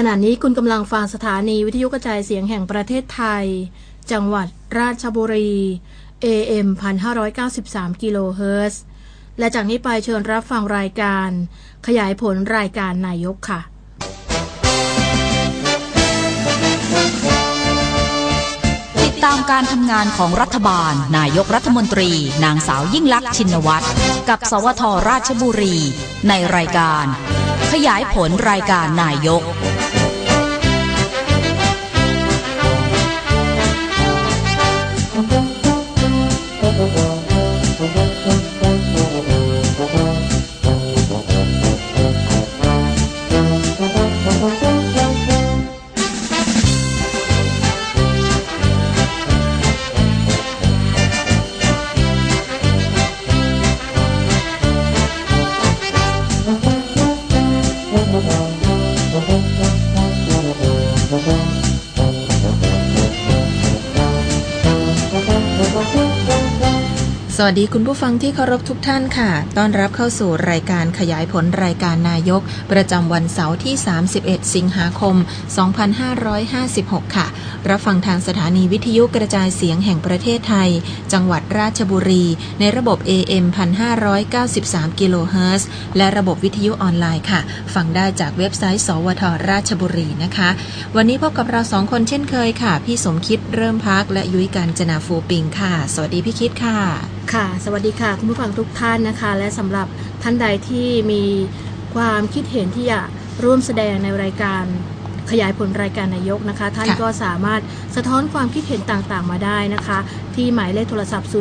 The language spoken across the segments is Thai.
ขณะนี้คุณกำลังฟังสถานีวิทยุกระจายเสียงแห่งประเทศไทย จังหวัดราชบุรี AM 1593 กิโลเฮิรตซ์ และจากนี้ไปเชิญรับฟังรายการ ขยายผลรายการนายกค่ะ ติดตามการทำงานของรัฐบาล นายกรัฐมนตรี นางสาวยิ่งลักษณ์ชินวัตร กับสวทราชบุรี ในรายการ ขยายผลรายการนายก วัสดีคุณผู้ฟังที่เคารพทุกท่านค่ะ ต้อนรับเข้าสู่รายการขยายผลรายการนายก ประจำวันเสาร์ที่ 31 สิงหาคม 2556 ค่ะ รับฟังทางสถานีวิทยุกระจายเสียงแห่งประเทศไทย จังหวัดราชบุรี ในระบบ AM 1593 กิโลเฮิรตซ์และระบบวิทยุออนไลน์ค่ะ ฟังได้จากเว็บไซต์ สวทราชบุรีนะคะ วันนี้พบกับเราสองคนเช่นเคยค่ะ พี่สมคิดเริ่มพักและยุ้ยการจนาฟูปิงค่ะ สวัสดีพี่คิดค่ะ ค่ะ สวัสดีค่ะ คุณผู้ฟังทุกท่านนะคะ และสำหรับท่านใดที่มีความคิดเห็นที่อยากร่วมแสดงในรายการขยายผลรายการนายกนะคะ ท่านค่ะก็สามารถสะท้อนความคิดเห็นต่างๆ มาได้นะคะ ที่หมายเลขโทรศัพท์ 032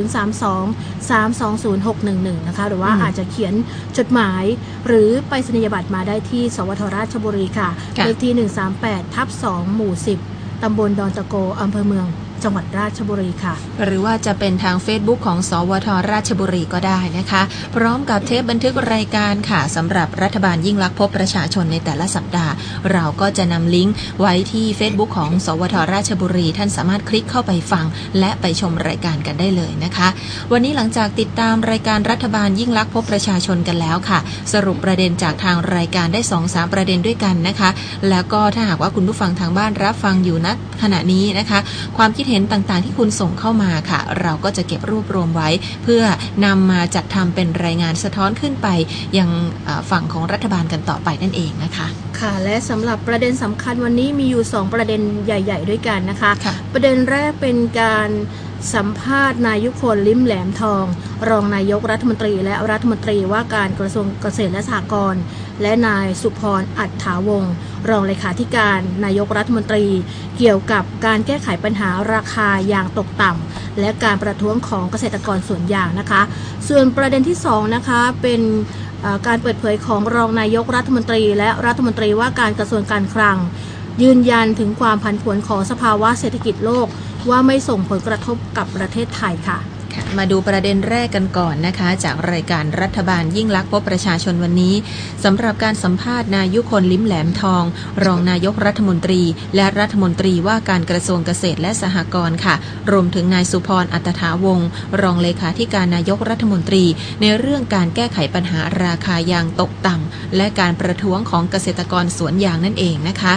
320 611 นะคะ หรือว่าอืมอาจจะเขียนจดหมาย หรือไปสนียบัตรมาได้ที่ สวทราชบุรีค่ะค่ะเลขที่ 138 ทับ 2 หมู่ 10 ตำบลดอนตะโกอำเภอเมือง จังหวัดราชบุรีค่ะ หรือว่าจะเป็นทาง Facebook ของ สวทราชบุรีก็ได้นะคะ พร้อมกับเทปบันทึกรายการค่ะสำหรับรัฐบาลยิ่งลักษณ์พบประชาชนในแต่ละสัปดาห์ เราก็จะนำลิงก์ไว้ที่ Facebook ของ สวทราชบุรี ท่านสามารถคลิกเข้าไปฟัง และไปชมรายการกันได้เลยนะคะ วันนี้หลังจากติดตามรายการรัฐบาลยิ่งลักษณ์พบประชาชนกันแล้วค่ะ สรุปประเด็นจากทางรายการได้2อสาประเด็นด้วยกันนะคะ แล้วก็ถ้าหากว่าคุณผู้ฟังทางบ้านรับฟังอยู่ณขณะนี้นะคะ ความคิดเห็นต่างๆ ที่คุณส่งเข้ามาค่ะ เราก็จะเก็บรวบรวมไว้ เพื่อนำมาจัดทำเป็นรายงานสะท้อนขึ้นไป ยังเอ่อฝั่งของรัฐบาลกันต่อไปนั่นเองนะคะค่ะและสำหรับประเด็นสำคัญวันนี้มีอยู่ 2 ประเด็นใหญ่ ๆ ด้วยกันนะคะค่ะประเด็นแรกเป็นการสัมภาษณ์นายยุคนลิ้มแหลมทอง รองนายกรัฐมนตรี และรัฐมนตรีว่าการกระทรวงเกษตรและสหกรณ์ และนายสุพรอัฏฐาวงศ์รองเลขาธิการนายกรัฐมนตรี เกี่ยวกับการแก้ไขปัญหาราคายางตกต่ำและการประท้วงของเกษตรกรส่วนยางนะคะ ส่วนประเด็นที่สองนะคะเป็นการเปิดเผยของรองนายกรัฐมนตรี และรัฐมนตรีว่าการกระทรวงการคลัง ยืนยันถึงความผันผวนของสภาวะเศรษฐกิจโลก ว่าไม่ส่งผลกระทบกับประเทศไทยค่ะ มาดูประเด็นแรกกันก่อนนะคะ จากรายการรัฐบาลยิ่งลักษณ์พบประชาชนวันนี้สำหรับการสัมภาษณ์นายุคนลิ้มแหลมทอง รองนายกรัฐมนตรี และรัฐมนตรีว่าการกระทรวงเกษตรและสหกรณ์ค่ะ รวมถึงนายสุพรอัตถาวงศ์รองเลขาธิการนายกรัฐมนตรี ในเรื่องการแก้ไขปัญหาราคายางตกต่ำและการประท้วงของเกษตรกรสวนยางนั่นเองนะคะ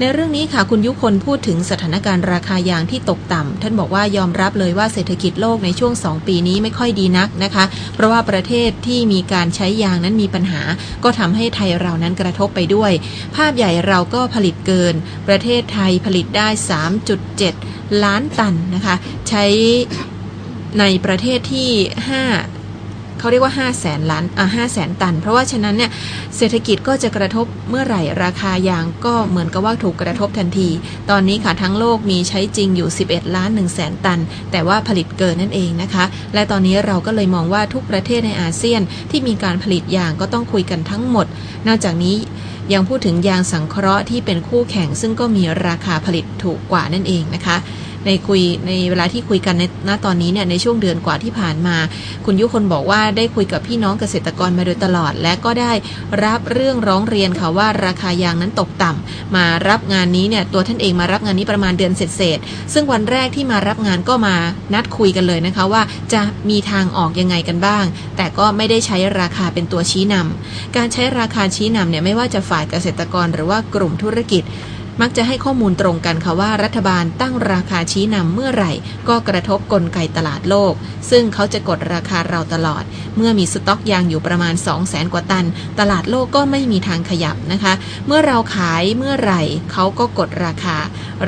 ในเรื่องนี้ค่ะคุณยุคนพูดถึงสถานการณ์ราคายางที่ตกต่ำท่านบอกว่ายอมรับเลยว่าเศรษฐกิจโลกในช่วง 2 ปีนี้ไม่ค่อยดีนักนะคะ เพราะว่าประเทศที่มีการใช้ยางนั้นมีปัญหา ก็ทำให้ไทยเรานั้นกระทบไปด้วย ภาพใหญ่เราก็ผลิตเกิน ประเทศไทยผลิตได้ 3.7 ล้านตันนะคะ ใช้ในประเทศที่ 5 เขาเรียกว่า5 0 0แสนล้านอะ5แสนตัน เพราะว่าฉะนั้นเนี่ยเศรษฐกิจก็จะกระทบเมื่อไหร่ราคายางก็เหมือนกับว่าถูกกระทบทันที ตอนนี้ค่ะทั้งโลกมีใช้จริงอยู่ 11 ล้าน1แสนตัน แต่ว่าผลิตเกินนั่นเองนะคะ และตอนนี้เราก็เลยมองว่าทุกประเทศในอาเซียนที่มีการผลิตยางก็ต้องคุยกันทั้งหมด นอกจากนี้ยังพูดถึงยางสังเคราะห์ที่เป็นคู่แข่งซึ่งก็มีราคาผลิตถูกกว่านั่นเองนะคะ ในคุยในเวลาที่คุยกันในณตอนนี้เนี่ยในช่วงเดือนกว่าที่ผ่านมา คุณยุคนบอกว่าได้คุยกับพี่น้องเกษตรกรมาโดยตลอด และก็ได้รับเรื่องร้องเรียนค่ะว่าราคายางนั้นตกต่ำมารับงานนี้เนี่ยตัวท่านเองมารับงานนี้ประมาณเดือนเศษๆซึ่งวันแรกที่มารับงานก็มานัดคุยกันเลยนะคะว่าจะมีทางออกยังไงกันบ้าง แต่ก็ไม่ได้ใช้ราคาเป็นตัวชี้นำการใช้ราคาชี้นำเนี่ยไม่ว่าจะฝ่ายเกษตรกรหรือว่ากลุ่มธุรกิจ มักจะให้ข้อมูลตรงกันค่ะว่ารัฐบาลตั้งราคาชี้นำเมื่อไหร่ ก็กระทบกลไกตลาดโลก ซึ่งเขาจะกดราคาเราตลอด เมื่อมีสต็อกยางอยู่ประมาณ 2 0 0แสนกว่าตัน ตลาดโลกก็ไม่มีทางขยับนะคะ เมื่อเราขายเมื่อไหร่เขาก็กดราคา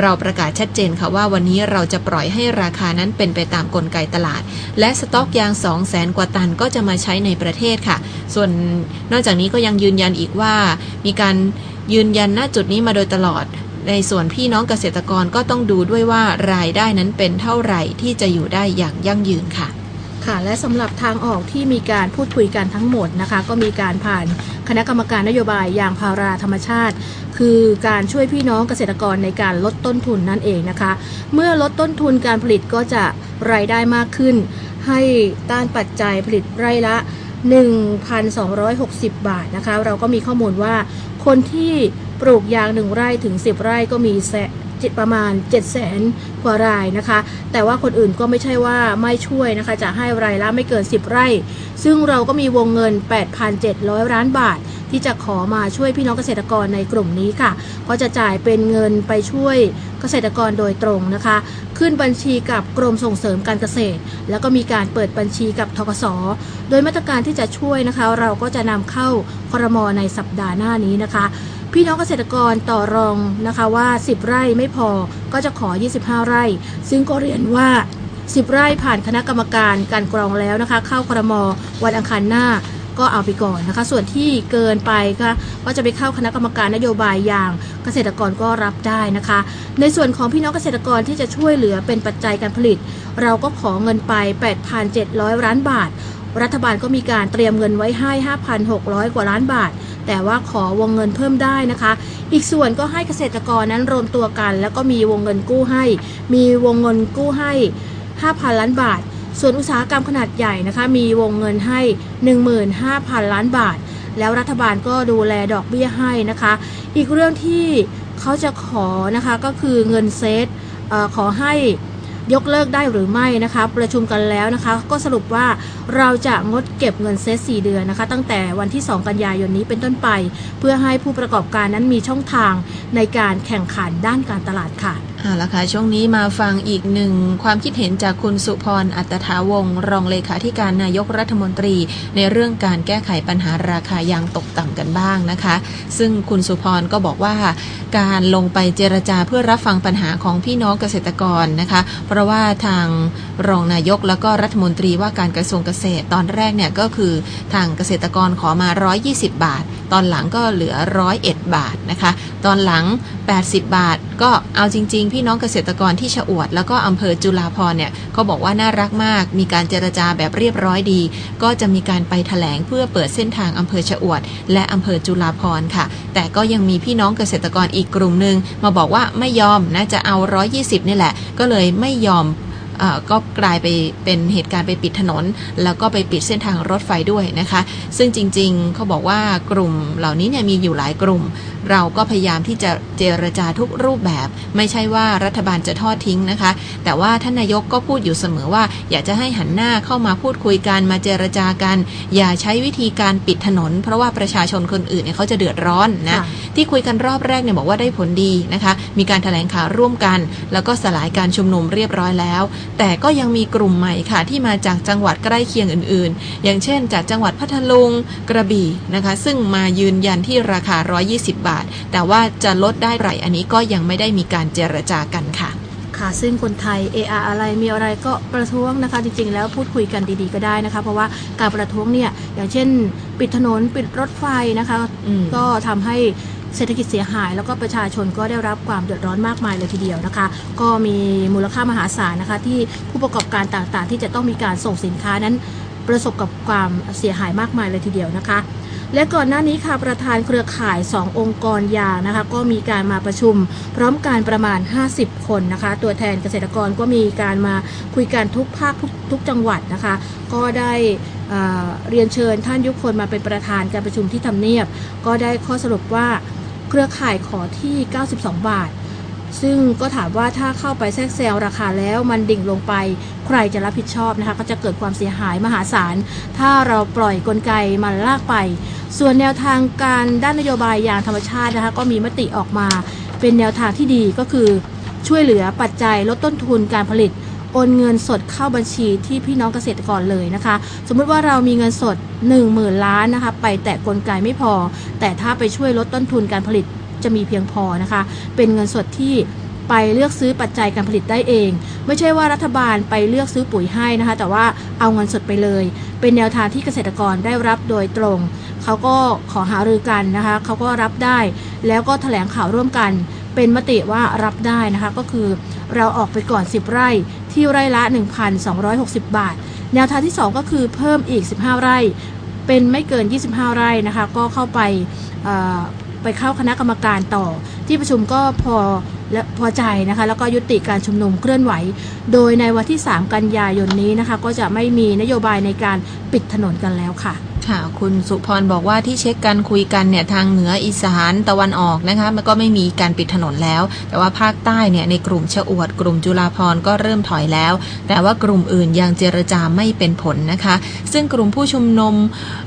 เราประกาศชัดเจนค่ะว่าวันนี้เราจะปล่อยให้ราคานั้นเป็นไปตามกลไกตลาด และสต็อกยาง 2 0 0แสนกว่าตันก็จะมาใช้ในประเทศค่ะ ส่วนนอกจากนี้ก็ยังยืนยันอีกว่ามีการ ยืนยันณจุดนี้มาโดยตลอด ในส่วนพี่น้องเกษตรกรก็ต้องดูด้วยว่ารายได้นั้นเป็นเท่าไหร่ที่จะอยู่ได้อย่างยั่งยืนค่ะ ค่ะและสำหรับทางออกที่มีการพูดคุยกันทั้งหมดนะคะ ก็มีการผ่านคณะกรรมการนโยบายยางพาราธรรมชาติ คือการช่วยพี่น้องเกษตรกรในการลดต้นทุนนั่นเองนะคะ เมื่อลดต้นทุนการผลิตก็จะรายได้มากขึ้น ให้ต้านปัจจัยผลิตไร่ละ 1,260 บาทนะคะ เราก็มีข้อมูลว่าคนที่ปลูกยาง 1 ไร่ถึง 10 ไร่ก็มีแส จิตประมาณ 7 0 0 0 0 0กว่ารายนะคะ แต่ว่าคนอื่นก็ไม่ใช่ว่าไม่ช่วยนะคะ จะให้รายละไม่เกิน 10 ไร่ ซึ่งเราก็มีวงเงิน 8,700 ล้านบาท ที่จะขอมาช่วยพี่น้องเกษตรกรในกลุ่มนี้ค่ะ ก็จะจ่ายเป็นเงินไปช่วยเกษตรกรโดยตรงนะคะ ขึ้นบัญชีกับกรมส่งเสริมการเกษตร แล้วก็มีการเปิดบัญชีกับทกสโดยมาตรการที่จะช่วยนะคะ เราก็จะนำเข้าครมในสัปดาห์หน้านี้นะคะ พี่น้องเกษตรกรต่อรองนะคะว่า 10 ไร่ไม่พอก็จะขอ 25 ไร่ ซึ่งก็เรียนว่า10ไร่ผ่านคณะกรรมการการกรองแล้วนะคะ เข้าครมวันอังคารหน้าก็เอาไปก่อนนะคะ ส่วนที่เกินไปค่ะก็จะไปเข้าคณะกรรมการนโยบายอย่างเกษตรกรก็รับได้นะคะ ในส่วนของพี่น้องเกษตรกรที่จะช่วยเหลือเป็นปัจจัยการผลิต เราก็ขอเงินไป 8,700 ล้านบาท รัฐบาลก็มีการเตรียมเงินไว้ให้ 5,600 กว่าล้านบาท แต่ว่าขอวงเงินเพิ่มได้นะคะ อีกส่วนก็ให้เกษตรกรนั้นรวมตัวกัน แล้วก็มีวงเงินกู้ให้ มีวงเงินกู้ให้ 5,000 ล้านบาท ส่วนอุตสาหกรรมขนาดใหญ่นะคะ มีวงเงินให้ 15,000 ล้านบาท แล้วรัฐบาลก็ดูแลดอกเบี้ยให้นะคะ อีกเรื่องที่เขาจะขอนะคะก็คือเงินเซตขอให้ ยกเลิกได้หรือไม่นะคะ ประชุมกันแล้วนะคะ ก็สรุปว่าเราจะงดเก็บเงินเซต4เดือนนะคะ ตั้งแต่วันที่ 2 กันยายนนี้เป็นต้นไป เพื่อให้ผู้ประกอบการนั้นมีช่องทางในการแข่งขันด้านการตลาดค่ะ เอาละค่ะ ช่วงนี้มาฟังอีกหนึ่งความคิดเห็นจากคุณสุพรอัตถาวงรองเลขาธิการนายกรัฐมนตรี ในเรื่องการแก้ไขปัญหาราคายางตกต่ำกันบ้างนะคะ ซึ่งคุณสุพรก็บอกว่า การลงไปเจรจาเพื่อรับฟังปัญหาของพี่น้องเกษตรกรนะคะ เพราะว่าทางรองนายกแล้วก็รัฐมนตรีว่าการกระทรวงเกษตรตอนแรกเนี่ยก็คือทางเกษตรกรขอมา 120 บาทตอนหลังก็เหลือ 101 บาทนะคะ ตอนหลัง 80 บาท ก็เอาจริง ๆ พี่น้องเกษตรกรที่ชะอวด แล้วก็อำเภอจุฬาภรเนี่ยเขาบอกว่าน่ารักมาก มีการเจรจาแบบเรียบร้อยดี ก็จะมีการไปถแถลงเพื่อเปิดเส้นทางอำเภอชะอวด และอำเภอจุฬาภรค่ะ แต่ก็ยังมีพี่น้องเกษตรกรอีกกลุ่มหนึ่งมาบอกว่าไม่ยอมนะจะเอา 120 นี่แหละ ก็เลยไม่ยอม ก็กลายไปเป็นเหตุการณ์ไปปิดถนน แล้วก็ไปปิดเส้นทางรถไฟด้วยนะคะ ซึ่งจริงๆ เขาบอกว่ากลุ่มเหล่านี้เนี่ยมีอยู่หลายกลุ่ม เราก็พยายามที่จะเจรจาทุกรูปแบบ ไม่ใช่ว่ารัฐบาลจะทอดทิ้งนะคะ แต่ว่าท่านนายกก็พูดอยู่เสมอว่า อยากจะให้หันหน้าเข้ามาพูดคุยกันมาเจรจากัน อย่าใช้วิธีการปิดถนน เพราะว่าประชาชนคนอื่นเนี่ยเขาจะเดือดร้อนนะค่ะที่คุยกันรอบแรกเนี่ยบอกว่าได้ผลดีนะคะ มีการแถลงข่าวร่วมกัน แล้วก็สลายการชุมนุมเรียบร้อยแล้วแต่ก็ยังมีกลุ่มใหม่ค่ะที่มาจากจังหวัดใกล้เคียงอื่นๆ อย่างเช่น จากจังหวัดพัทลุงกระบี่นะคะ ซึ่งมายืนยันที่ราคา 120 บาท แต่ว่าจะลดได้ไรอันนี้ก็ยังไม่ได้มีการเจรจากันค่ะค่ะซึ่งคนไทยเอออะไรมีอะไรก็ประท้วงนะคะ จริงๆ แล้วพูดคุยกันดีๆก็ได้นะคะ เพราะว่าการประท้วงเนี่ยอย่างเช่น ปิดถนนปิดรถไฟนะคะอืมก็ทำให้ เศรษฐกิจเสียหาย แล้วก็ประชาชนก็ได้รับความเดือดร้อนมากมายเลยทีเดียวนะคะ ก็มีมูลค่ามหาศาลนะคะ ที่ผู้ประกอบการต่างๆ ที่จะต้องมีการส่งสินค้านั้น ประสบกับความเสียหายมากมายเลยทีเดียวนะคะและก่อนหน้านี้ค่ะประธานเครือข่าย 2 องค์กรยางนะคะ ก็มีการมาประชุม พร้อมการประมาณ 50 คนนะคะ ตัวแทนเกษตรกรก็มีการมาคุยกันทุกภาคทุกทุกจังหวัดนะคะ ก็ได้เเรียนเชิญท่านยุคคนมาเป็นประธานการประชุมที่ทำเนียบ ก็ได้ข้อสรุปว่า เครือข่ายขอที่ 92 บาท ซึ่งก็ถามว่าถ้าเข้าไปแทรกแซงราคาแล้วมันดิ่งลงไป ใครจะรับผิดชอบนะคะ ก็จะเกิดความเสียหายมหาศาล ถ้าเราปล่อยกลไกมันลากไป ส่วนแนวทางการด้านนโยบายอย่างธรรมชาตินะคะ ก็มีมติออกมา เป็นแนวทางที่ดีก็คือช่วยเหลือปัจจัยลดต้นทุนการผลิต โอนเงินสดเข้าบัญชีที่พี่น้องเกษตรกรเลยนะคะ สมมุติว่าเรามีเงินสด 1 0,000 ล้านนะคะ ไปแตะกลไกไม่พอ แต่ถ้าไปช่วยลดต้นทุนการผลิตจะมีเพียงพอนะคะ เป็นเงินสดที่ไปเลือกซื้อปัจจัยการผลิตได้เอง ไม่ใช่ว่ารัฐบาลไปเลือกซื้อปุ๋ยให้นะคะ แต่ว่าเอาเงินสดไปเลย เป็นแนวทางที่เกษตรกรได้รับโดยตรง เขาก็ขอหารือกันนะคะ เขาก็รับได้ แล้วก็แถลงข่าวร่วมกัน เป็นมติว่ารับได้นะคะก็คือเราออกไปก่อน 10 ไร่ที่ไร่ละ 1,260 บาท แนวทางที่ 2 ก็คือเพิ่มอีก 15 ไร่ เป็นไม่เกิน 25 ไร่นะคะก็เข้าไปไปเข้าคณะกรรมการต่อ ที่ประชุมก็พอและพอใจนะคะแล้วก็ยุติการชุมนุมเคลื่อนไหว โดยในวันที่ 3 กันยายนนี้นะคะก็จะไม่มีนโยบายในการปิดถนนกันแล้วค่ะ ค่ะ คุณสุพรบอกว่าที่เช็คกันคุยกันเนี่ยทางเหนืออีสานตะวันออกนะคะ มันก็ไม่มีการปิดถนนแล้ว แต่ว่าภาคใต้เนี่ยในกลุ่มชะอวด กลุ่มจุฬาพรก็เริ่มถอยแล้ว แต่ว่ากลุ่มอื่นยังเจรจาไม่เป็นผลนะคะ ซึ่งกลุ่มผู้ชุมนุม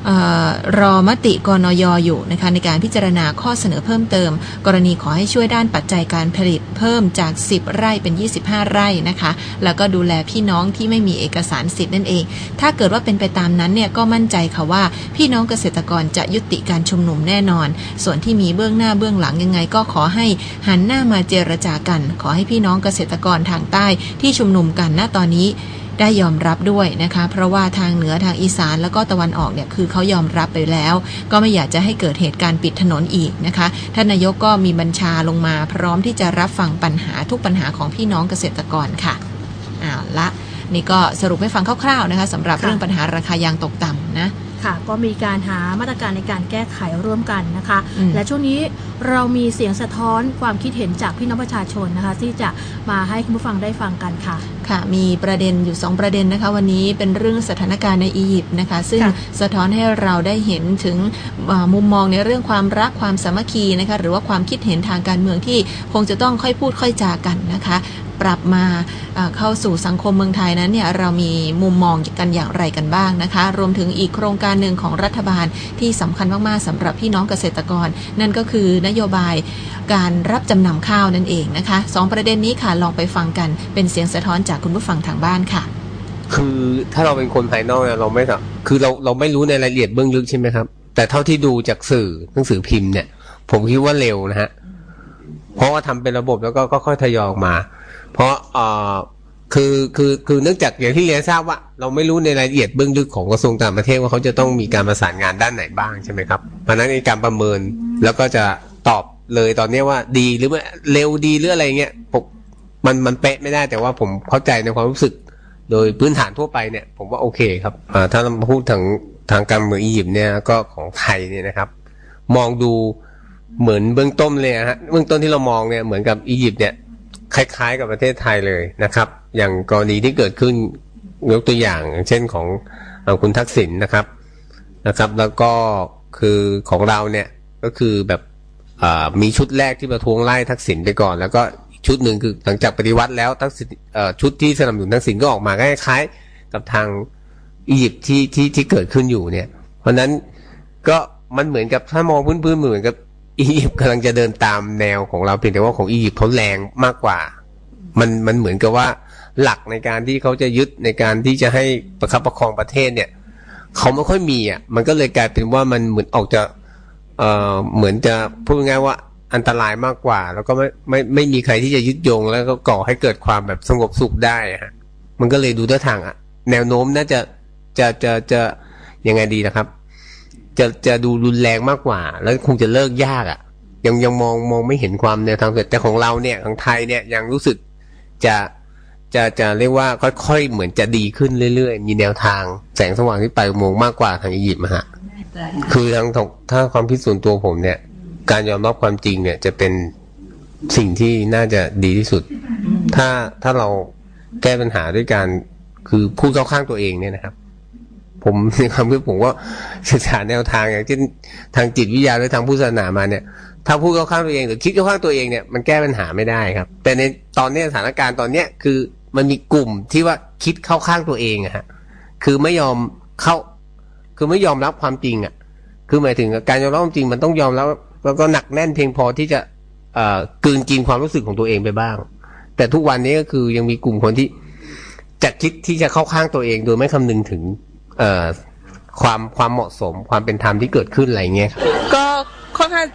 ออรอมติกนยอยู่นะคะในการพิจารณาข้อเสนอเพิ่มเติม กรณีขอให้ช่วยด้านปัจจัยการผลิตเพิ่มจาก 10 ไร่เป็น 25 ไร่นะคะ แล้วก็ดูแลพี่น้องที่ไม่มีเอกสารสิทธิ์นั่นเอง ถ้าเกิดว่าเป็นไปตามนั้นเนี่ยก็มั่นใจค่ะว่าพี่น้องเกษตรกรจะยุติการชุมนุมแน่นอน ส่วนที่มีเบื้องหน้าเบื้องหลังยังไงก็ขอให้หันหน้ามาเจรจากัน ขอให้พี่น้องเกษตรกรทางใต้ที่ชุมนุมกันณตอนนี้ได้ยอมรับด้วยนะคะ เพราะว่าทางเหนือทางอีสานแล้วก็ตะวันออกเนี่ยคือเขายอมรับไปแล้ว ก็ไม่อยากจะให้เกิดเหตุการณ์ปิดถนนอีกนะคะท่านนายกก็มีบัญชาลงมา พร้อมที่จะรับฟังปัญหาทุกปัญหาของพี่น้องเกษตรกรค่ะเอาละ นี่ก็สรุปให้ฟังคร่าวๆนะคะสำหรับเรื่องปัญหาราคายางตกต่ำนะ ค่ะ ก็มีการหามาตรการในการแก้ไขร่วมกันนะคะอืมและช่วงนี้เรามีเสียงสะท้อนความคิดเห็นจากพี่น้องประชาชนนะคะ ที่จะมาให้คุณผู้ฟังได้ฟังกันค่ะ ค่ะมีประเด็นอยู่ 2 ประเด็นนะคะ วันนี้เป็นเรื่องสถานการณ์ในอียิปต์นะคะ ซึ่งค่ะสะท้อนให้เราได้เห็นถึงเอ่อมุมมองในเรื่องความรักความสามัคคีนะคะหรือว่าความคิดเห็นทางการเมืองที่คงจะต้องค่อยพูดค่อยจากันนะคะ ปรับมาเอ่อเข้าสู่สังคมเมืองไทยนั้นเนี่ยเรามีมุมมองกันอย่างไรกันบ้างนะคะ รวมถึงอีกโครงการหนึ่งของรัฐบาลที่สำคัญมากๆสำหรับพี่น้องเกษตรกร นั่นก็คือนโยบาย การรับจำนำข้าวนั่นเองนะคะสองประเด็นนี้ค่ะลองไปฟังกันเป็นเสียงสะท้อนจากคุณผู้ฟังทางบ้านค่ะ คือถ้าเราเป็นคนภายนอกเนี่ยเราไม่สัคือเราเราไม่รู้ในรายละเอียดเบื้องลึกใช่ไหมครับ แต่เท่าที่ดูจากสื่อหนังสือพิมพ์เนี่ย ผมคิดว่าเร็วนะฮะเพราะว่าทำเป็นระบบแล้วก็ค่อยทยอยออกมา เพราะเอ่อคือคือคือเนื่องจากอย่างที่เรียนทราบว่า เราไม่รู้ในรายละเอียดเบื้องลึกของกระทรวงต่างประเทศว่าเขาจะต้องมีการประสานงานด้านไหนบ้างใช่ไหมครับเพราะนั้นในการประเมินแล้วก็จะตอบ เลยตอนนี้ว่าดีหรือไม่เร็วดีหรืออะไรเงี้ยผมมันมันเป๊ะไม่ได้แต่ว่าผมเข้าใจในความรู้สึก โดยพื้นฐานทั่วไปเนี่ย ผมว่าโอเคครับถ้าเราพูดทางทางการเมืองอียิปต์เนี่ยก็ของไทยเนี่ยนะครับ มองดูเหมือนเบื้องต้นเลยฮะเบื้องต้นที่เรามองเนี่ยเหมือนกับอียิปต์เนี่ยคล้ายๆกับประเทศไทยเลยนะครับ อย่างกรณีที่เกิดขึ้นยกตัวอย่างเช่นของคุณทักษิณนะครับนะครับ แล้วก็คือของเราเนี่ยก็คือแบบ มีชุดแรกที่ประท้วงไล่ทักษิณไปก่อน แล้วก็ชุดหนึ่งคือหลังจากปฏิวัติแล้วทักษิณชุดที่สนับสนุนทักษิณก็ออกมาคล้ายๆกับทางอียิปต์ที่ที่ที่เกิดขึ้นอยู่เนี่ย เพราะฉะนั้นก็มันเหมือนกับถ้ามองพื้นๆเหมือนกับอียิปต์กำลังจะเดินตามแนวของเราเพียงแต่ว่าของอียิปต์เขาแรงมากกว่า มันมันเหมือนกับว่าหลักในการที่เขาจะยึดในการที่จะให้ประคับประคองประเทศเนี่ย เขาไม่ค่อยมีอะมันก็เลยกลายเป็นว่ามันเหมือนออกจะ เอ่อเหมือนจะพูดง่ายว่าอันตรายมากกว่า แล้วก็ไม่ไม่ไม่มีใครที่จะยึดโยง แล้วก็ก่อให้เกิดความแบบสงบสุขได้ฮะมันก็เลยดูท่าทางอะแนวโน้มน่าจะจะจะจะยังไงดีนะครับ จะจะดูรุนแรงมากกว่า แล้วคงจะเลิกยากอะ ยังยังมองมองไม่เห็นความแนวทางเกิดแต่ของเราเนี่ยของไทยเนี่ยยังรู้สึกจะ จะจะเรียกว่าค่อยๆ เหมือนจะดีขึ้นเรื่อยๆ มีแนวทางแสงสว่างที่ไปลายอุโมงค์มากกว่าทางอียิปต์อะฮะคือทางทางถ้าความคิดส่วนตัวผมเนี่ย การยอมรับความจริงเนี่ยจะเป็นสิ่งที่น่าจะดีที่สุด ถ้าถ้าเราแก้ปัญหาด้วยการคือพูดเข้าข้างตัวเองเนี่ยนะครับ ผมในความคิดผมก็ศึกษาแนวทางอย่างเช่นทางจิตวิทยาหรือทางพุทธศาสนามาเนี่ย ถ้าพูดเข้าข้างตัวเองหรือคิดเข้าข้างตัวเองเนี่ยมันแก้ปัญหาไม่ได้ครับ แต่ในตอนเนี้ยสถานการณ์ตอนเนี้ยคือ มันมีกลุ่มที่ว่าคิดเข้าข้างตัวเองอะฮะคือไม่ยอมเข้า คือไม่ยอมรับความจริงอะคือหมายถึงการยอมรับความจริงมันต้องยอมรับแล้วก็หนักแน่นเพียงพอที่จะเอ่อกืนกินความรู้สึกของตัวเองไปบ้าง แต่ทุกวันนี้ก็คือยังมีกลุ่มคนที่จะคิดที่จะเข้าข้างตัวเองโดยไม่คำนึงถึง เอ่อความความเหมาะสมความเป็นธรรมที่เกิดขึ้นอะไรเงี้ยครับก็ค่อนข้าง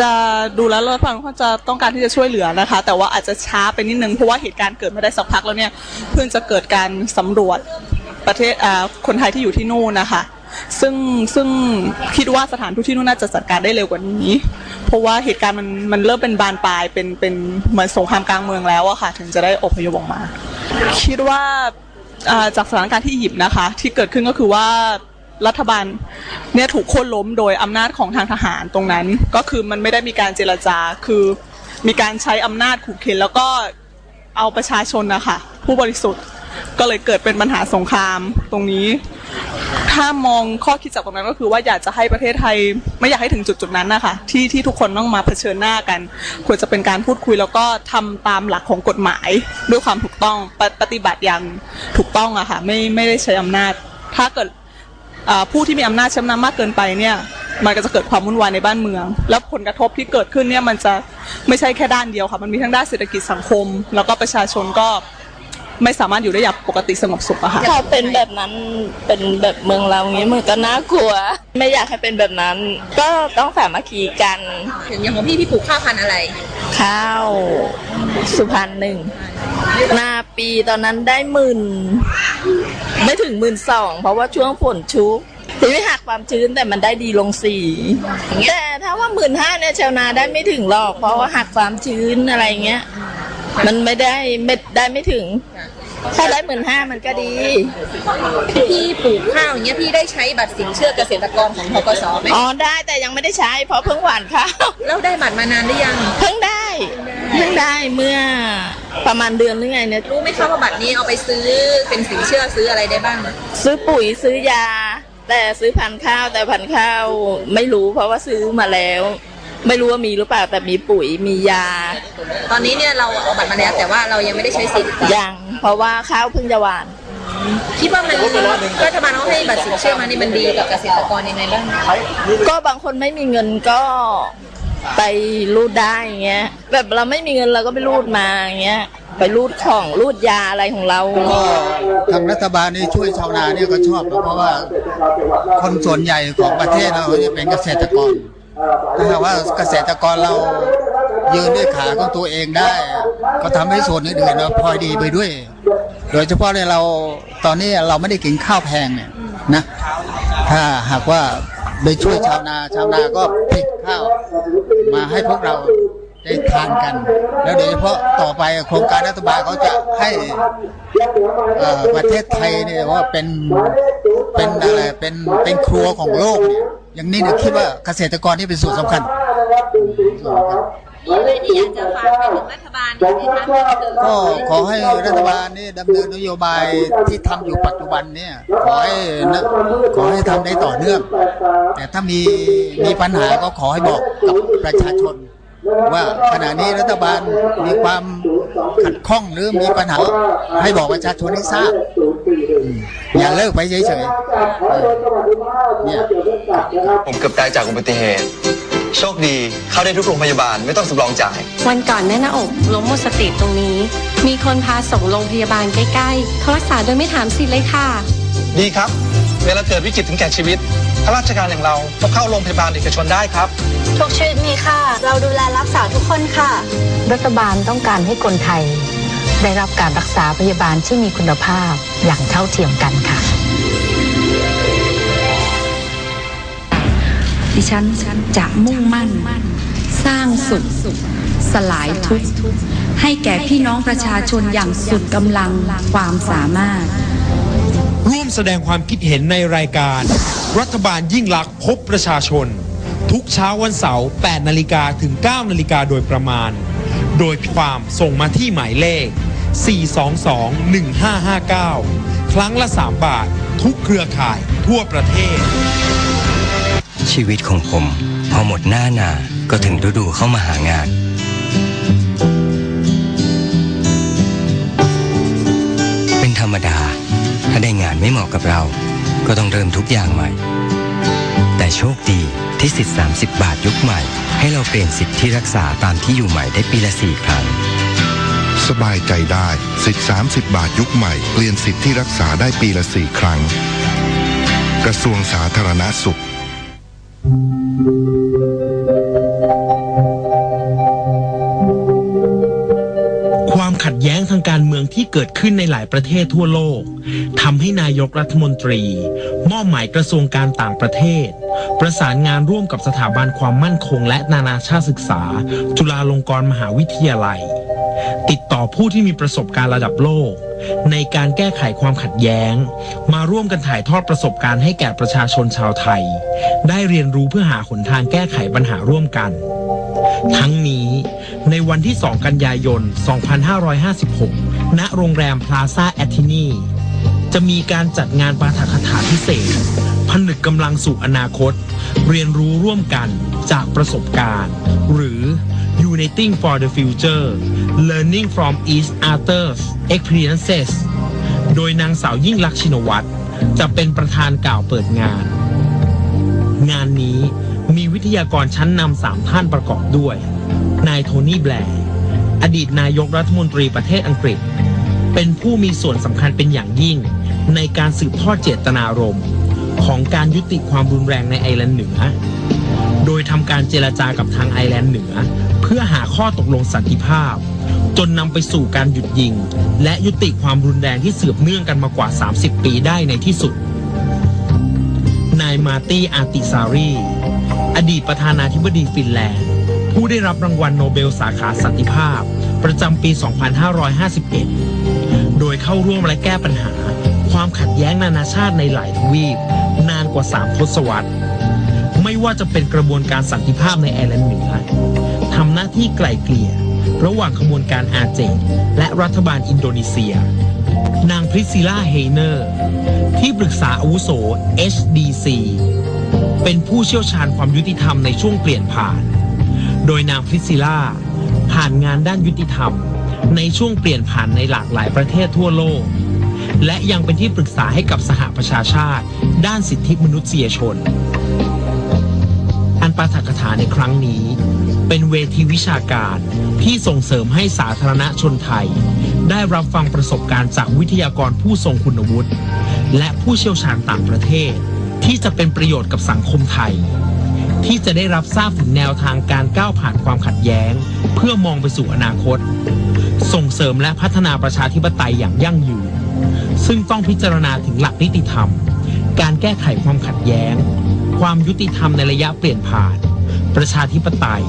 จะดูแล้วรัฐบาจะต้องการที่จะช่วยเหลือนะคะ แต่ว่าอาจจะช้าไปนิดนึงเพราะว่าเหตุการณ์เกิดมาได้สักพักแล้วเนี่ยเพิ่งจะเกิดการสำรวจประเทศคนไทยที่อยู่ที่นู่นนะคะ ซึ่งซึ่งคิดว่าสถานทูตที่นู่นน่าจะจัดการได้เร็วกว่านี้ เพราะว่าเหตุการณ์มันมันเริ่มเป็นบานปลายเป็นเป็นเหมือนสงครามกลางเมืองแล้วอะค่ะ ถึงจะได้อพยพออกมา คิดว่าอ่าจากสถานการณ์ที่อียิปต์นะคะ ที่เกิดขึ้นก็คือว่า รัฐบาลเนี่ยถูกโค่นล้มโดยอำนาจของทางทหารตรงนั้น ก็คือมันไม่ได้มีการเจรจาคือมีการใช้อำนาจขู่เข็นแล้วก็เอาประชาชนนะคะผู้บริสุทธิ์ก็เลยเกิดเป็นปัญหาสงครามตรงนี้ ถ้ามองข้อคิดจากตรงนั้นก็คือว่าอยากจะให้ประเทศไทยไม่อยากให้ถึงจุดจุดๆนั้นนะคะที่ที่ทุกคนต้องมาเผชิญหน้ากัน ควรจะเป็นการพูดคุยแล้วก็ทำตามหลักของกฎหมาย ด้วยความถูกต้องปปฏิบัติอย่างถูกต้องอะค่ะไม่ไม่ได้ใช้อำนาจ ถ้าเกิด ผู้ที่มีอำนาจใช้อำนาจมากเกินไปเนี่ยมันก็จะเกิดความวุ่นวายในบ้านเมือง แล้วผลกระทบที่เกิดขึ้นเนี่ยมันจะไม่ใช่แค่ด้านเดียวค่ะ มันมีทั้งด้านเศรษฐกิจสังคม แล้วก็ประชาชนก็ ไม่สามารถอยู่ได้อย่างปกติสงบสุขอะค่ะ ถ้าเป็นแบบนั้นเป็นแบบเมืองเราอย่างนี้มันก็น่ากลัว ไม่อยากให้เป็นแบบนั้น ก็ต้องสามัคคีกันอย่างของพี่พี่ปลูกข้าวพันธุ์อะไร ข้าว สุพรรณหนึ่งหน้าปีตอนนั้นได้หมื่นไม่ถึงหมื่นสองเพราะว่าช่วงฝนชุกทีไม่หักความชื้นแต่มันได้ดีลงสี่แต่ถ้าว่าหมื่นห้าเนี่ยชาวนาได้ไม่ถึงหรอก เพราะว่าหักความชื้นอะไรเงี้ย มันไม่ได้ไม่ได้ไม่ถึง ถ้าได้หมื่นห้ามันก็ดี พี่ปลูกข้าวอย่างเงี้ยพี่ได้ใช้บัตรสินเชื่อเกษตรกรของทกสไหมอ๋อได้แต่ยังไม่ได้ใช้ เพราะเพิ่งหว่านข้าวแล้วได้บัตรมานานหรือยัง เพิ่งได้เพิ่งได้เมื่อประมาณเดือนหรือไงเนี่ยรู้ไหมคะว่าบัตรนี้เอาไปซื้อเป็นสินเชื่อซื้ออะไรได้บ้าง ซื้อปุ๋ยซื้อยา แต่ซื้อพันธุ์ข้าวแต่พันธุ์ข้าวไม่รู้เพราะว่าซื้อมาแล้ว ไม่รู้ว่ามีหรือเปล่าแต่มีปุ๋ยมียา ตอนนี้เนี่ยเราเอาบัตรมาแล้วแต่ว่าเรายังไม่ได้ใช้สิทธิ์ยังเพราะว่าข้าวเพิ่งจะหว่าน คิดว่ามันรัฐบาลเขาให้บัตรสินเชื่อมานี่มันดีกับเกษตรกรยังไงบ้างก็บางคนไม่มีเงินก็ไปรูดได้อย่างเงี้ยแบบเราไม่มีเงินเราก็ไปรูดมาอย่างเงี้ยไปรูดของรูดยาอะไรของเราก็ทางรัฐบาลนี่ช่วยชาวนาเนี่ยก็ชอบนะเพราะว่าคนส่วนใหญ่ของประเทศเราเนี่ยเป็นเกษตรกร ถ้าหากว่าเกษตรกรเรายืนด้วยขาของตัวเองได้ ก็ทำให้ส่วนอื่นๆเราพลอยดีไปด้วย โดยเฉพาะเนี่ยเราตอนนี้เราไม่ได้กินข้าวแพงเนี่ยนะ ถ้าหากว่าได้ช่วยชาวนาชาวนาก็ผลิตข้าว มาให้พวกเรา ได้ทานกัน แล้วโดยเฉพาะต่อไปโครงการรัฐบาลเขาจะให้ประเทศไทยเนี่ยว่าเป็นเป็นอะไรเป็นเป็นครัวของโลกเนี่ยอย่างนี้เนี่ยคิดว่าเกษตรกรนี่เป็นส่วนสำคัญมีอะไรที่อยากจะฝากกับรัฐบาลก็ขอให้รัฐบาลนี่ดำเนินนโยบายที่ทำอยู่ปัจจุบันเนี่ยขอให้ขอให้ทำได้ต่อเนื่อง แต่ถ้ามีมีปัญหาก็ขอให้บอกกับประชาชน ว่าขณะนี้รัฐบาลมีความขัดข้องหรือมีปัญหา ให้บอกประชาชนให้ทราบอืมอย่าเลิกไปเฉยๆเออเนี่ยผมเกือบตายจากอุบัติเหตุ โชคดีเข้าได้ทุกโรงพยาบาลไม่ต้องสำรองจ่าย วันก่อนแน่นหน้าอกล้มหมดสติตรงนี้ มีคนพาส่งโรงพยาบาลใกล้ๆเขารักษาโดยไม่ถามสิทธิ์เลยค่ะ ดีครับ เวลาเกิดวิกฤตถึงแก่ชีวิตข้าราชการอย่างเราต้องเข้าโรงพยาบาลเอกชนได้ครับ ทุกชีวิตมีค่าเราดูแลรักษาทุกคนค่ะ รัฐบาลต้องการให้คนไทย ได้รับการรักษาพยาบาลที่มีคุณภาพอย่างเท่าเทียมกันค่ะ ดิฉันจะมุ่งมั่น สร้างสุขสลายทุกข์ให้แก่พี่น้องประชาชนอย่างสุดกำลังความสามารถ ร่วมแสดงความคิดเห็นในรายการ รัฐบาลยิ่งลักษณ์พบประชาชน ทุกเช้าวันเสาร์ 8 นาฬิกาถึง 9 นาฬิกาโดยประมาณ โดยความส่งมาที่หมายเลข 422-1559 ครั้งละ 3 บาท ทุกเครือข่ายทั่วประเทศ ชีวิตของผม พอหมดหน้าหนา ก็ถึงฤดูเข้ามาหางาน ไม่เหมาะกับเรา ก็ต้องเริ่มทุกอย่างใหม่ แต่โชคดีที่สิทธิ์ 30 บาทยุคใหม่ ให้เราเปลี่ยนสิทธิ์ที่รักษาตามที่อยู่ใหม่ได้ปีละสี่ครั้ง สบายใจได้สิทธิ์ 30 บาทยุคใหม่ เปลี่ยนสิทธิ์ที่รักษาได้ปีละสี่ครั้ง กระทรวงสาธารณสุข เกิดขึ้นในหลายประเทศทั่วโลกทำให้นายกรัฐมนตรี มอบหมายกระทรวงการต่างประเทศ ประสานงานร่วมกับสถาบันความมั่นคง และนานาชาติศึกษา จุฬาลงกรณ์มหาวิทยาลัย ติดต่อผู้ที่มีประสบการณ์ระดับโลก ในการแก้ไขความขัดแย้ง มาร่วมกันถ่ายทอดประสบการณ์ให้แก่ประชาชนชาวไทย ได้เรียนรู้เพื่อหาหนทางแก้ไขปัญหาร่วมกันทั้งนี้ในวันที่ 2 กันยายน 2556 ณโรงแรมพลาซ่าแอทินีจะมีการจัดงานปาฐกถาพิเศษ ผนึกกำลังสู่อนาคต เรียนรู้ร่วมกันจากประสบการณ์ หรือ Uniting for the Future Learning from Each Other's Experiences โดยนางสาวยิ่งลักษณ์ชินวัตรจะเป็นประธานกล่าวเปิดงาน งานนี้มีวิทยากรชั้นนำสามท่านประกอบด้วย นายโทนี่แบร์ อดีตนายกรัฐมนตรีประเทศอังกฤษ เป็นผู้มีส่วนสำคัญเป็นอย่างยิ่ง ในการสืบทอดเจตนารมณ์ ของการยุติความรุนแรงในไอร์แลนด์เหนือ โดยทำการเจรจากับทางไอร์แลนด์เหนือ เพื่อหาข้อตกลงสันติภาพ จนนำไปสู่การหยุดยิง และยุติความรุนแรงที่สืบเนื่องกันมากว่า 30 ปีได้ในที่สุด นายมาตี้อาติซารี อดีตประธานาธิบดีฟินแลนด์ ผู้ได้รับรางวัลโนเบลสาขาสันติภาพ ประจำปี 2551 โดยเข้าร่วมและแก้ปัญหา ความขัดแย้งนานาชาติในหลายทวีป นานกว่า 3 ทศวรรษ ไม่ว่าจะเป็นกระบวนการสันติภาพในไอร์แลนด์เหนือทำหน้าที่ไกล่เกลี่ย ระหว่างขบวนการอาเจนและรัฐบาลอินโดนีเซีย นางพริซิล่าเฮเนอร์ ที่ปรึกษาอาวุโส HDC เป็นผู้เชี่ยวชาญความยุติธรรมในช่วงเปลี่ยนผ่าน โดยนางพริซิล่า ผ่านงานด้านยุติธรรม ในช่วงเปลี่ยนผ่านในหลากหลายประเทศทั่วโลก และยังเป็นที่ปรึกษาให้กับสหประชาชาติ ด้านสิทธิมนุษยชน อันปาฐกถาในครั้งนี้ เป็นเวทีวิชาการที่ส่งเสริมให้สาธารณชนไทย ได้รับฟังประสบการณ์จากวิทยากรผู้ทรงคุณวุฒิและผู้เชี่ยวชาญต่างประเทศ ที่จะเป็นประโยชน์กับสังคมไทย ที่จะได้รับทราบถึงแนวทางการก้าวผ่านความขัดแย้ง เพื่อมองไปสู่อนาคต ส่งเสริมและพัฒนาประชาธิปไตยอย่างยั่งยืน ซึ่งต้องพิจารณาถึงหลักนิติธรรม การแก้ไขความขัดแย้ง ความยุติธรรมในระยะเปลี่ยนผ่าน ประชาธิปไตย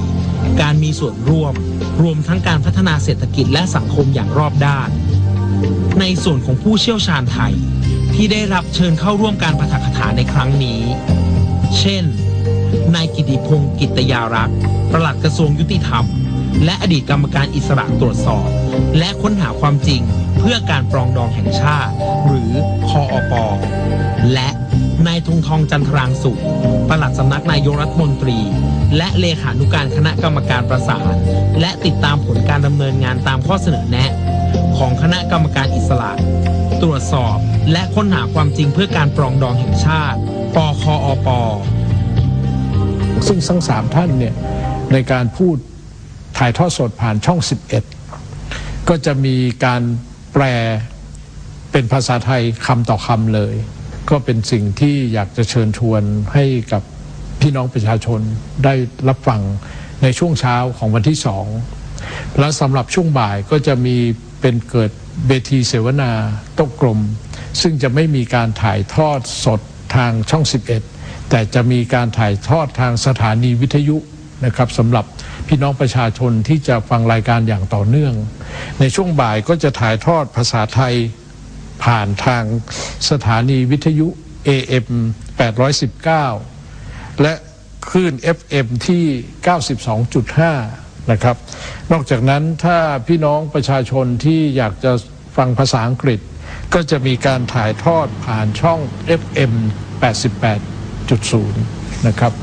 การมีส่วนร่วม รวมทั้งการพัฒนาเศรษฐกิจและสังคมอย่างรอบด้าน ในส่วนของผู้เชี่ยวชาญไทยที่ได้รับเชิญเข้าร่วมการปาฐกถาในครั้งนี้ เช่น นายกิติพงศ์กิตยารักษ์ประหลัดกระทรวงยุติธรรม และอดีตกรรมการอิสระตรวจสอบ และค้นหาความจริงเพื่อการปรองดองแห่งชาติ หรือคออปและนายธงทองจันทรางสุขปลัดสำนักนายกรัฐมนตรี และเลขานุการคณะกรรมการประสาน และติดตามผลการดำเนินงานตามข้อเสนอแนะ ของคณะกรรมการอิสระ ตรวจสอบและค้นหาความจริงเพื่อการปรองดองแห่งชาติ ปคอป ซึ่งทั้งสามท่านเนี่ยในการพูดถ่ายทอดสดผ่านช่อง 11 ก็จะมีการแปลเป็นภาษาไทยคำต่อคำเลย ก็เป็นสิ่งที่อยากจะเชิญชวนให้กับพี่น้องประชาชนได้รับฟังในช่วงเช้าของวันที่สองแล้วสำหรับช่วงบ่ายก็จะมีเป็นเกิดเวทีเสวนาโต๊ะกลม ซึ่งจะไม่มีการถ่ายทอดสดทางช่อง 11 แต่จะมีการถ่ายทอดทางสถานีวิทยุนะครับสำหรับพี่น้องประชาชนที่จะฟังรายการอย่างต่อเนื่อง ในช่วงบ่ายก็จะถ่ายทอดภาษาไทยผ่านทางสถานีวิทยุ AM 819 และคลื่น FM ที่ 92.5 นะครับ นอกจากนั้นถ้าพี่น้องประชาชนที่อยากจะฟังภาษาอังกฤษ ก็จะมีการถ่ายทอดผ่านช่อง FM 88.0นะครับ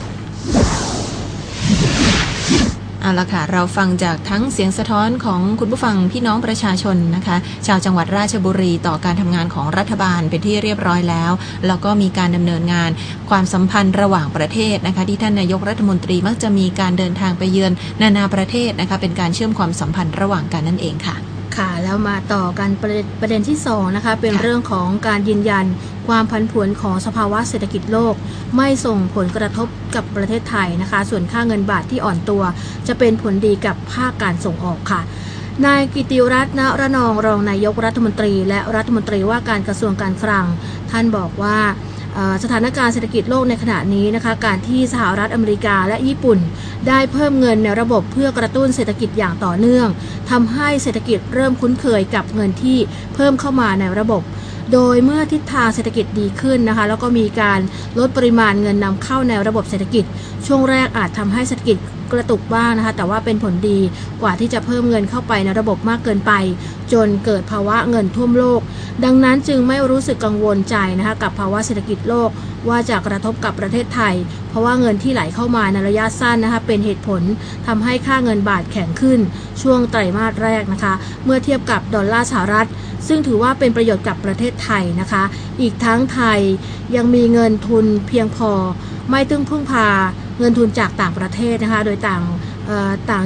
เอาละค่ะ เราฟังจากทั้งเสียงสะท้อนของคุณผู้ฟังพี่น้องประชาชนนะคะ ชาวจังหวัดราชบุรีต่อการทำงานของรัฐบาลเป็นที่เรียบร้อยแล้ว แล้วก็มีการดำเนินงานความสัมพันธ์ระหว่างประเทศนะคะ ที่ท่านนายกรัฐมนตรีมักจะมีการเดินทางไปเยือนนานาประเทศนะคะ เป็นการเชื่อมความสัมพันธ์ระหว่างกันนั่นเองค่ะค่ะแล้วมาต่อกันประเด็นประเด็นที่สองนะคะเป็นเรื่องของการยืนยัน ความผันผวนของสภาวะเศรษฐกิจโลก ไม่ส่งผลกระทบกับประเทศไทยนะคะ ส่วนค่าเงินบาทที่อ่อนตัว จะเป็นผลดีกับภาคการส่งออกค่ะนายกิติรัตน์ณระนองรองนายกรัฐมนตรี และรัฐมนตรีว่าการกระทรวงการคลัง ท่านบอกว่าสถานการณ์เศรษฐกิจโลกในขณะนี้นะคะ การที่สหรัฐอเมริกาและญี่ปุ่น ได้เพิ่มเงินในระบบเพื่อกระตุ้นเศรษฐกิจอย่างต่อเนื่องทำให้เศรษฐกิจเริ่มคุ้นเคยกับเงินที่เพิ่มเข้ามาในระบบ โดยเมื่อทิศทางเศรษฐกิจดีขึ้นนะคะ แล้วก็มีการลดปริมาณเงินนำเข้าในระบบเศรษฐกิจ ช่วงแรกอาจทำให้เศรษฐกิจ กระตุกบ้างนะคะ แต่ว่าเป็นผลดีกว่าที่จะเพิ่มเงินเข้าไปในระบบมากเกินไป จนเกิดภาวะเงินท่วมโลก ดังนั้นจึงไม่รู้สึกกังวลใจนะคะกับภาวะเศรษฐกิจโลกว่าจะกระทบกับประเทศไทย เพราะว่าเงินที่ไหลเข้ามาในระยะสั้นนะคะเป็นเหตุผลทำให้ค่าเงินบาทแข็งขึ้น ช่วงไตรมาสแรกนะคะ เมื่อเทียบกับดอลลาร์สหรัฐ ซึ่งถือว่าเป็นประโยชน์กับประเทศไทยนะคะ อีกทั้งไทยยังมีเงินทุนเพียงพอ ไม่ตึงพึ่งพา เงินทุนจากต่างประเทศนะคะ โดยต่างต่าง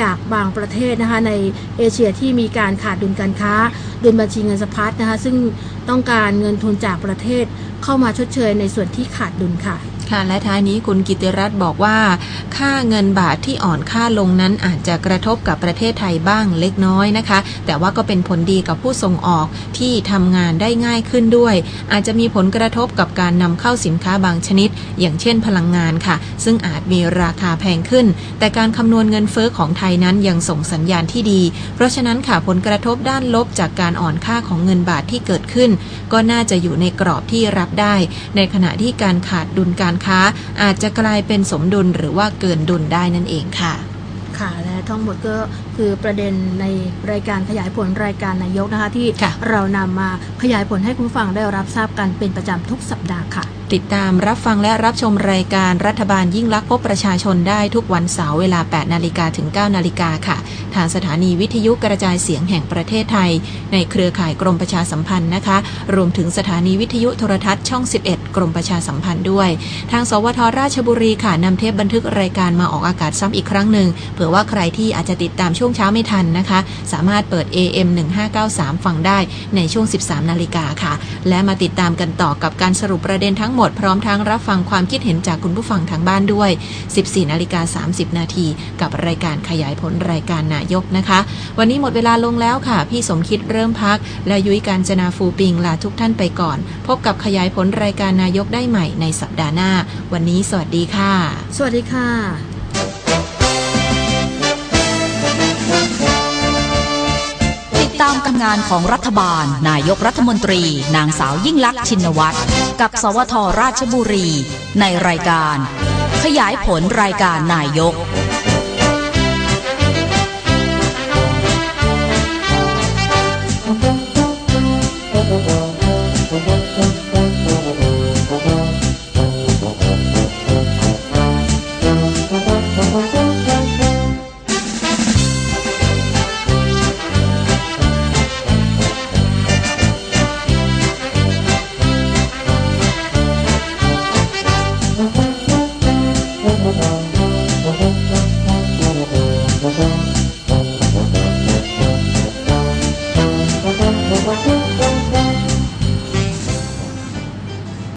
จากบางประเทศนะคะในเอเชียที่มีการขาดดุลการค้า ดุลบัญชีเงินสะพัดนะคะซึ่งต้องการเงินทุนจากประเทศเข้ามาชดเชยในส่วนที่ขาดดุลค่ะ ค่ะและท้ายนี้คุณกิติรัตน์บอกว่า ค่าเงินบาทที่อ่อนค่าลงนั้นอาจจะกระทบกับประเทศไทยบ้างเล็กน้อยนะคะ แต่ว่าก็เป็นผลดีกับผู้ส่งออกที่ทำงานได้ง่ายขึ้นด้วย อาจจะมีผลกระทบกับการนำเข้าสินค้าบางชนิด อย่างเช่นพลังงานค่ะ ซึ่งอาจมีราคาแพงขึ้น แต่การคำนวณเงินเฟ้อของไทยนั้นยังส่งสัญญาณที่ดี เพราะฉะนั้นค่ะผลกระทบด้านลบจากการอ่อนค่าของเงินบาทที่เกิดขึ้น ก็น่าจะอยู่ในกรอบที่รับได้ ในขณะที่การขาดดุลการค้า อาจจะกลายเป็นสมดุลหรือว่าเกินดุลได้นั่นเองค่ะค่ะและทั้งหมดก็คือประเด็นในรายการขยายผลรายการนายกนะคะที่เรานำมาขยายผลให้คุณผู้ฟังได้รับทราบกันเป็นประจำทุกสัปดาห์ค่ะ ติดตามรับฟังและรับชมรายการรัฐบาลยิ่งลักษณ์พบประชาชนได้ทุกวันเสาร์เวลา 8 นาฬิกาถึง 9 นาฬิกาค่ะ ทางสถานีวิทยุกระจายเสียงแห่งประเทศไทย ในเครือข่ายกรมประชาสัมพันธ์นะคะ รวมถึงสถานีวิทยุโทรทัศน์ช่อง 11 กรมประชาสัมพันธ์ด้วย ทางสวทราชบุรีค่ะนำเทปบันทึกรายการมาออกอากาศซ้ำอีกครั้งหนึ่งเผื่อว่าใครที่อาจจะติดตามช่วงเช้าไม่ทันนะคะ สามารถเปิด AM 1593 ฟังได้ในช่วง 13 นาฬิกาค่ะ และมาติดตามกันต่อกับการสรุปประเด็นทั้งหมดพร้อมทั้งรับฟังความคิดเห็นจากคุณผู้ฟังทางบ้านด้วย 14นาฬิกา30 นาทีกับรายการขยายผลรายการนายกนะคะ วันนี้หมดเวลาลงแล้วค่ะ พี่สมคิดเริ่มพัก และยุ้ยการจนาฟูปิงลาทุกท่านไปก่อน พบกับขยายผลรายการนายกได้ใหม่ในสัปดาห์หน้า วันนี้สวัสดีค่ะ สวัสดีค่ะามการงานของรัฐบาล นายกรัฐมนตรี นางสาวยิ่งลักษณ์ชินวัตรกับสวทราชบุรี ในรายการ ขยายผลรายการนายก